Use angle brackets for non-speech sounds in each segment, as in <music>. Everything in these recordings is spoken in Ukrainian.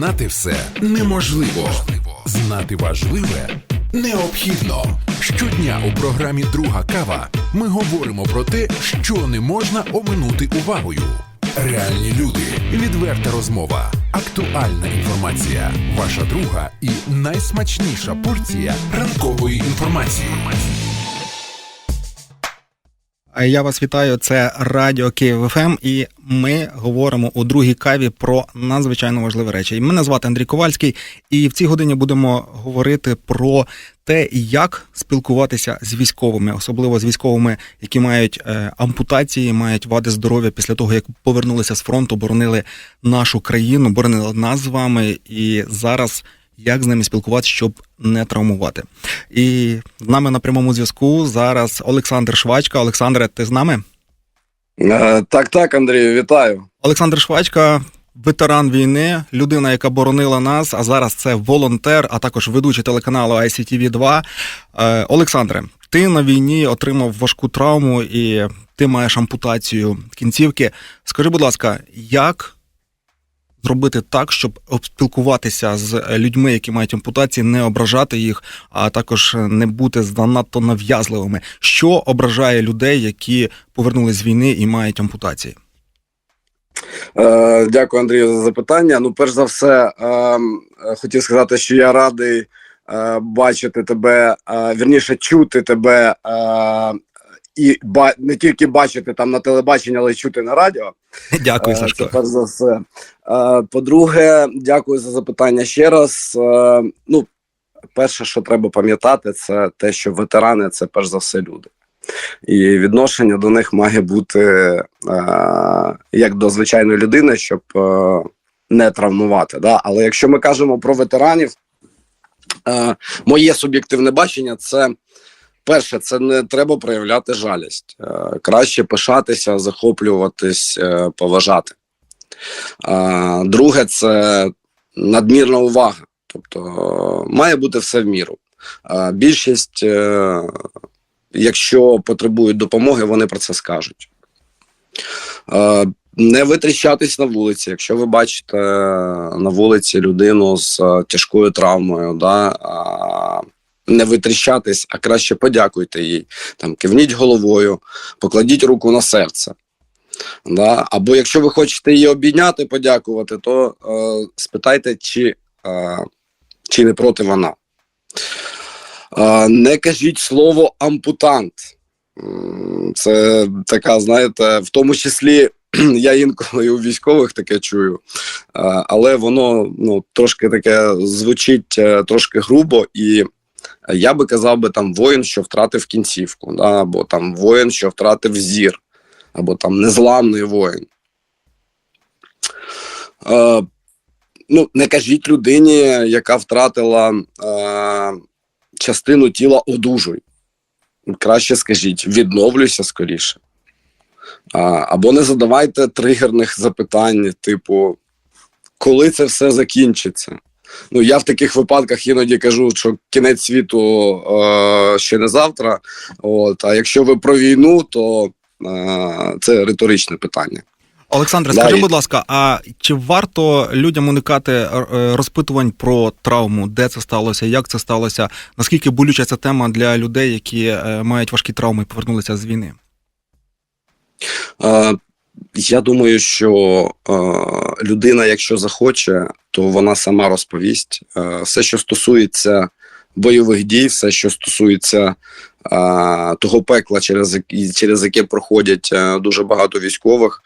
Знати все неможливо. Знати важливе необхідно. Щодня у програмі Друга кава ми говоримо про те, що не можна оминути увагою. Реальні люди, відверта розмова, актуальна інформація, ваша друга і найсмачніша порція ранкової інформації. Я вас вітаю. Це Радіо Київ ФМ, і ми говоримо у другій каві про надзвичайно важливі речі. І Мене звати Андрій Ковальський, і в цій годині будемо говорити про те, як спілкуватися з військовими, особливо з військовими, які мають е, ампутації, мають вади здоров'я після того, як повернулися з фронту, боронили нашу країну, боронили нас з вами. І зараз як з ними спілкуватися, щоб не травмувати. І з нами на прямому зв'язку зараз Олександр Швачка. Олександре, ти з нами? Е, Так, так, Андрію, вітаю. Олександр Швачка, ветеран війни, людина, яка боронила нас, а зараз це волонтер, а також ведучий телеканалу ICTV 2 Е, Олександре, ти на війні отримав важку травму і ти маєш ампутацію кінцівки. Скажи, будь ласка, як зробити так, щоб спілкуватися з людьми, які мають ампутації, не ображати їх, а також не бути занадто нав'язливими? Що ображає людей, які повернулись з війни і мають ампутації? Е, Дякую, Андрію, за запитання. Ну, перш за все, е, е, хотів сказати, що я радий е, бачити тебе, е, вірніше чути тебе. І ба- не тільки бачити там на телебаченні, але й чути на радіо. <laughs> Дякую, Е, Це Сашко. перш за все. Е, По-друге, дякую за запитання ще раз. Е, Ну, перше, що треба пам'ятати, це те, що ветерани це перш за все люди. І відношення до них має бути е, як до звичайної людини, щоб е, не травмувати. Да? Але якщо ми кажемо про ветеранів, е, моє суб'єктивне бачення це. Перше, це не треба проявляти жалість. Е, краще пишатися, захоплюватись, е, поважати. Е, друге, це надмірна увага. Тобто має бути все в міру. Більшість, якщо потребують допомоги, вони про це скажуть. Не витріщатись на вулиці. Якщо ви бачите на вулиці людину з тяжкою травмою, да, не витріщатись, а краще подякуйте їй. Там кивніть головою, покладіть руку на серце. Да? Або якщо ви хочете її обійняти, подякувати, то е, спитайте, чи, е, чи не проти вона. Е, не кажіть слово ампутант. Це така, знаєте, в тому числі <clears throat> я інколи у військових таке чую, е, але воно ну, трошки таке звучить е, трошки грубо, і я би казав би там воїн, що втратив кінцівку, да, або там воїн, що втратив зір, або там незламний воїн. Е, ну, не кажіть людині, яка втратила е, частину тіла одужуй. Краще скажіть, відновлюйся скоріше. А, або не задавайте тригерних запитань, типу, коли це все закінчиться. Ну, я в таких випадках іноді кажу, що кінець світу е, ще не завтра. От, а якщо ви про війну, то е, це риторичне питання. Олександре, скажи, будь ласка, а чи варто людям уникати е, розпитувань про травму, де це сталося, як це сталося? Наскільки болюча ця тема для людей, які е, мають важкі травми і повернулися з війни? Я думаю, що е, людина, якщо захоче, то вона сама розповість. Е, все, що стосується бойових дій, все, що стосується е, того пекла, через, через яке проходять е, дуже багато військових,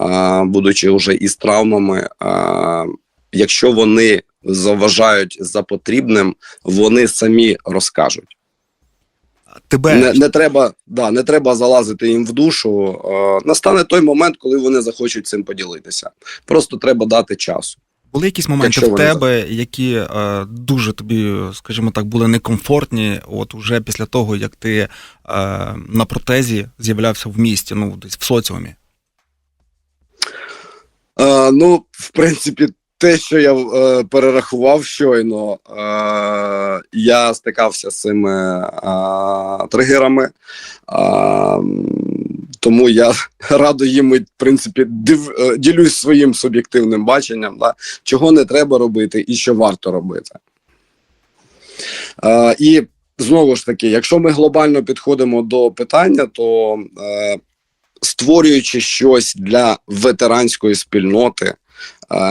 е, будучи вже із травмами, е, якщо вони заважають за потрібним, вони самі розкажуть. Тебе Не, не треба, да, не треба залазити їм в душу. Е, настане той момент, коли вони захочуть цим поділитися. Просто треба дати часу. були якісь моменти якщо в тебе, які е, дуже тобі, скажімо так, були некомфортні, от уже після того, як ти е, на протезі з'являвся в місті, ну десь в соціумі. Е, ну, в принципі, те, що я е, перерахував щойно, е, я стикався з цими е, тригерами. Е, тому я <laughs> радо їм, в принципі, див, е, ділюсь своїм суб'єктивним баченням, да, чого не треба робити і що варто робити. Е, і знову ж таки, якщо ми глобально підходимо до питання, то е, створюючи щось для ветеранської спільноти,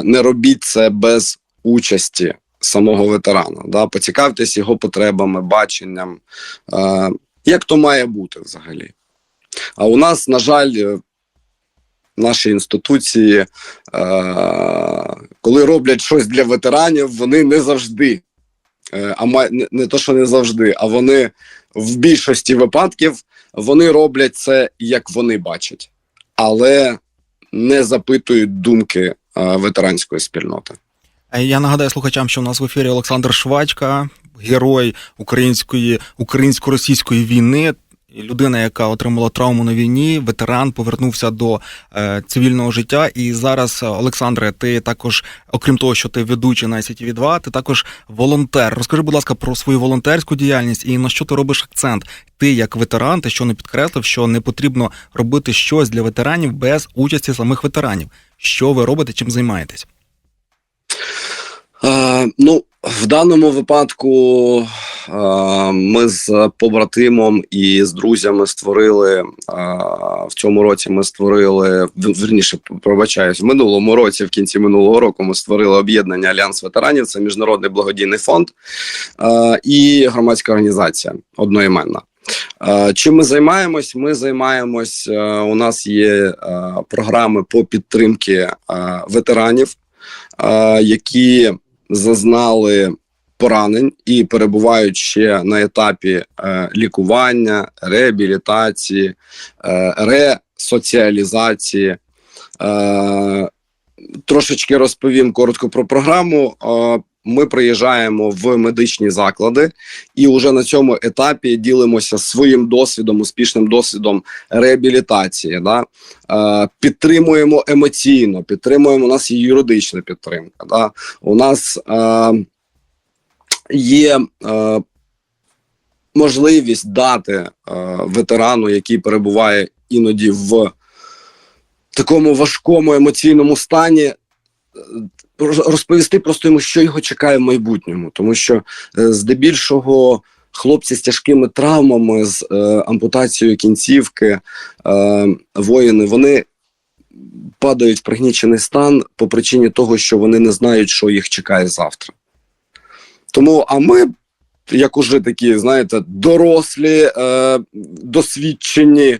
не робіть це без участі самого ветерана. Да? Поцікавтесь його потребами, баченням, е, як то має бути взагалі. А у нас, на жаль, е, наші інституції, е, коли роблять щось для ветеранів, вони не завжди, е, а не, то, що не завжди, а вони в більшості випадків вони роблять це, як вони бачать, але не запитують думки е, ветеранської спільноти. Е, Я нагадаю слухачам, що у нас в ефірі Олександр Швачка, герой української українсько-російської війни. Людина, яка отримала травму на війні, ветеран, повернувся до е, цивільного життя. І зараз, е, Олександре, ти також, окрім того, що ти ведучий на ICTV 2 ти також волонтер. Розкажи, будь ласка, про свою волонтерську діяльність і на що ти робиш акцент. Ти, як ветеран, ти що не підкреслив, що не потрібно робити щось для ветеранів без участі самих ветеранів. Що ви робите, чим займаєтесь? Е, ну, в даному випадку е, ми з побратимом і з друзями створили е, в цьому році. Ми створили в- вірніше, пробачаюсь, в минулому році, в кінці минулого року, ми створили об'єднання Альянс ветеранів. Це міжнародний благодійний фонд е, і громадська організація одноіменна. Е, Чим ми займаємось? Ми займаємось. е, У нас є програми по підтримки ветеранів, які зазнали поранень і перебувають ще на етапі е, лікування, реабілітації, е, ресоціалізації. Е, трошечки розповім коротко про програму. Ми приїжджаємо в медичні заклади і вже на цьому етапі ділимося своїм досвідом, успішним досвідом реабілітації. Да? Е, підтримуємо емоційно, підтримуємо. У нас є юридична підтримка. Да? У нас е, є е, можливість дати е, ветерану, який перебуває іноді в такому важкому емоційному стані. Роз- Розповісти просто йому, що його чекає в майбутньому, тому що е, здебільшого хлопці з тяжкими травмами, з е, ампутацією кінцівки, е, воїни, вони падають в пригнічений стан по причині того, що вони не знають, що їх чекає завтра. Тому, а ми, як уже такі, знаєте, дорослі, е, досвідчені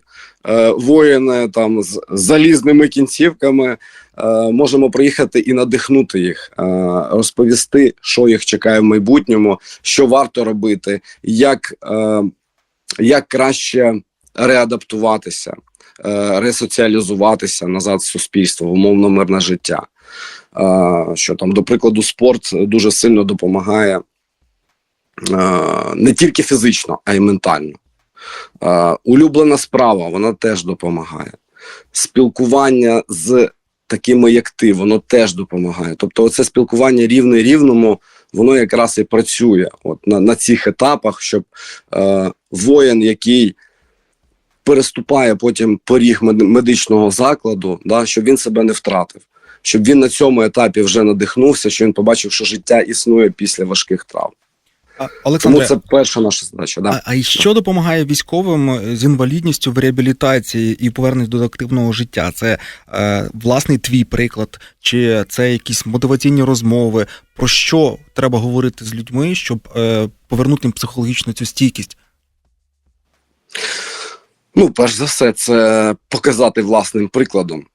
е, воїни там з залізними кінцівками, е, можемо приїхати і надихнути їх, е, розповісти, що їх чекає в майбутньому, що варто робити, як, як краще реадаптуватися, ресоціалізуватися назад в суспільство, в умовно мирне життя. Що там, до прикладу, спорт дуже сильно допомагає не тільки фізично, а й ментально. Улюблена справа, вона теж допомагає. Спілкування з такими, як ти, воно теж допомагає. Тобто, оце спілкування рівне рівному, воно якраз і працює от на, на цих етапах, щоб е, воїн, який переступає потім поріг медичного закладу, да, щоб він себе не втратив. Щоб він на цьому етапі вже надихнувся, що він побачив, що життя існує після важких травм. А, Тому це перша наша задача. Да? А, а що допомагає військовим з інвалідністю в реабілітації і поверненні до активного життя? Це е, власний твій приклад, чи це якісь мотиваційні розмови? Про що треба говорити з людьми, щоб е, повернути їм психологічну цю стійкість? Ну, перш за все, це показати власним прикладом,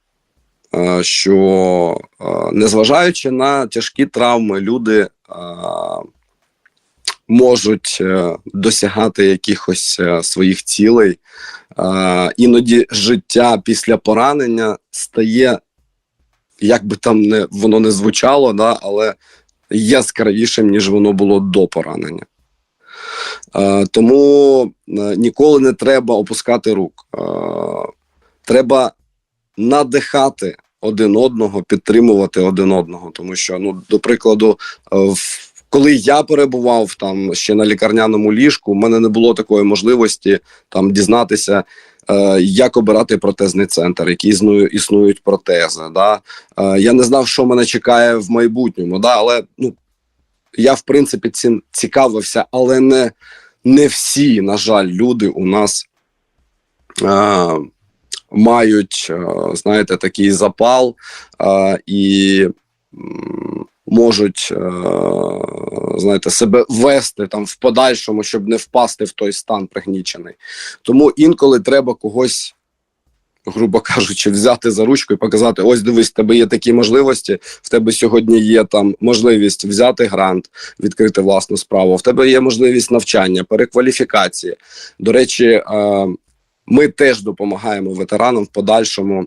е, що е, незважаючи на тяжкі травми, люди е, можуть е, досягати якихось е, своїх цілей. Іноді життя після поранення стає, як би там не воно не звучало, да, але яскравішим, ніж воно було до поранення. Тому е, ніколи не треба опускати рук. Треба надихати один одного, підтримувати один одного. Тому що, ну, до прикладу, в- коли я перебував там ще на лікарняному ліжку, в мене не було такої можливості там дізнатися, е, як обирати протезний центр, які існують протези. Да? Е, я не знав, що мене чекає в майбутньому, да? але ну, я, в принципі, цим цікавився, але не, не всі, на жаль, люди у нас е, мають, е, знаєте, такий запал е, і можуть, е, знаєте, себе вести там в подальшому, щоб не впасти в той стан пригнічений. Тому інколи треба когось. Грубо кажучи, взяти за ручку і показати: ось дивись, в тебе є такі можливості. В тебе сьогодні є там можливість взяти грант, відкрити власну справу. В тебе є можливість навчання, перекваліфікації. До речі, е, ми теж допомагаємо ветеранам в подальшому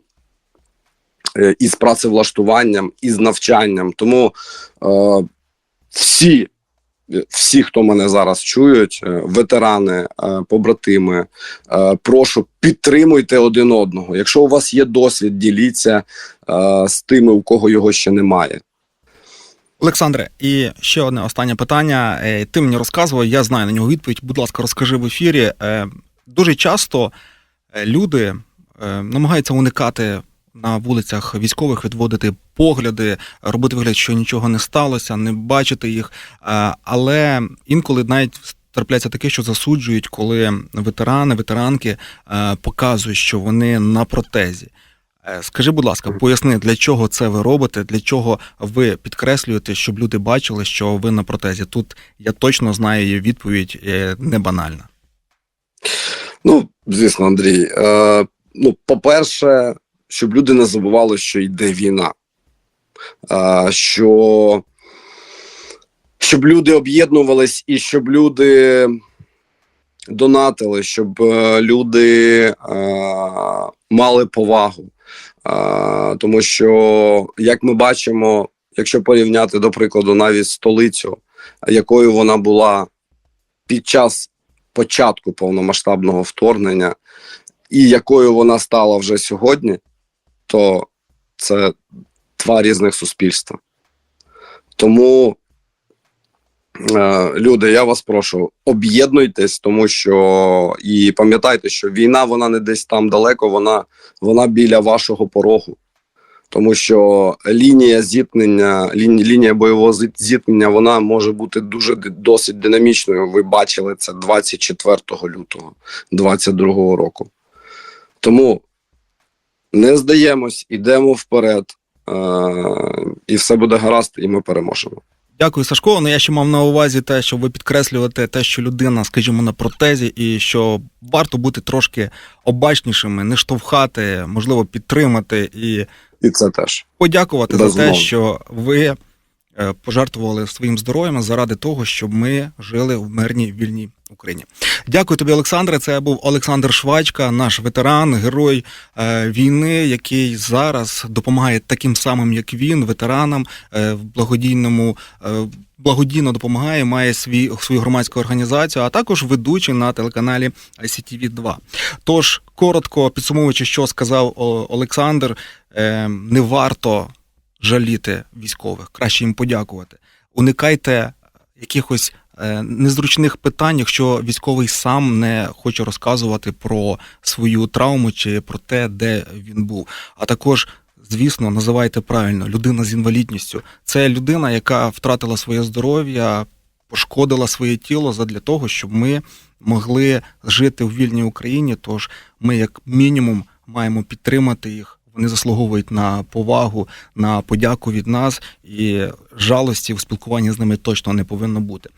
із працевлаштуванням, із навчанням. Тому е, всі, всі, хто мене зараз чують, е, ветерани, е, побратими, е, прошу підтримуйте один одного. Якщо у вас є досвід, діліться е, з тими, у кого його ще немає. Олександре, і ще одне останнє питання. Е, Ти мені розказував, я знаю на нього відповідь. Будь ласка, розкажи в ефірі. Е, Дуже часто е, люди е, намагаються уникати на вулицях військових, відводити погляди, робити вигляд, що нічого не сталося, не бачити їх. Е, Але інколи навіть трапляється таке, що засуджують, коли ветерани, ветеранки е, показують, що вони на протезі. Е, Скажи, будь ласка, поясни, для чого це ви робите, для чого ви підкреслюєте, щоб люди бачили, що ви на протезі. Тут я точно знаю її відповідь не банальна. Ну, звісно, Андрій. Е, ну, по-перше, щоб люди не забували, що йде війна. Що щоб люди об'єднувались і щоб люди донатили, щоб е, люди е, мали повагу. Тому що, як ми бачимо, якщо порівняти, до прикладу, навіть столицю, якою вона була під час початку повномасштабного вторгнення, і якою вона стала вже сьогодні, то це два різних суспільства. Тому, е, люди, я вас прошу, об'єднуйтесь, тому що і пам'ятайте, що війна вона не десь там далеко, вона, вона біля вашого порогу. Тому що лінія зіткнення, лінія, лінія бойового зіткнення, вона може бути дуже досить динамічною. Ви бачили це 24 лютого 2022 року. Тому не здаємось, ідемо вперед, е- і все буде гаразд, і ми переможемо. Дякую, Сашко. Ну я ще мав на увазі те, що ви підкреслюєте те, що людина, скажімо, на протезі, і що варто бути трошки обачнішими, не штовхати, можливо, підтримати і І це теж. подякувати за те, що ви пожертвували своїм здоров'ям заради того, щоб ми жили в мирній вільній Україні. Дякую тобі, Олександре. Це був Олександр Швачка, наш ветеран, герой е, війни, який зараз допомагає таким самим, як він, ветеранам е, в благодійному. е, Благодійно допомагає, має свій свою громадську організацію, а також ведучий на телеканалі ICTV 2 Тож, коротко підсумовуючи, що сказав Олександр, е, не варто жаліти військових, краще їм подякувати. Уникайте якихось е, незручних питань, якщо військовий сам не хоче розказувати про свою травму чи про те, де він був. А також, звісно, називайте правильно людина з інвалідністю. Це людина, яка втратила своє здоров'я, пошкодила своє тіло задля того, щоб ми могли жити в вільній Україні. Тож ми, як мінімум, маємо підтримати їх. Вони заслуговують на повагу, на подяку від нас, і жалості в спілкуванні з ними точно не повинно бути.